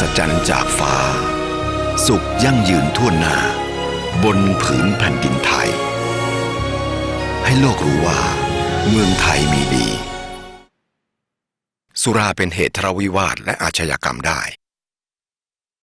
ศจรรย์จากฟ้า สุขยั่งยืนทั่วหน้า บนผืนแผ่นดินไทย ให้โลกรู้ว่า เมืองไทยมีดี สุราเป็นเหตุทะเลาวิวาทและอาชญากรรมได้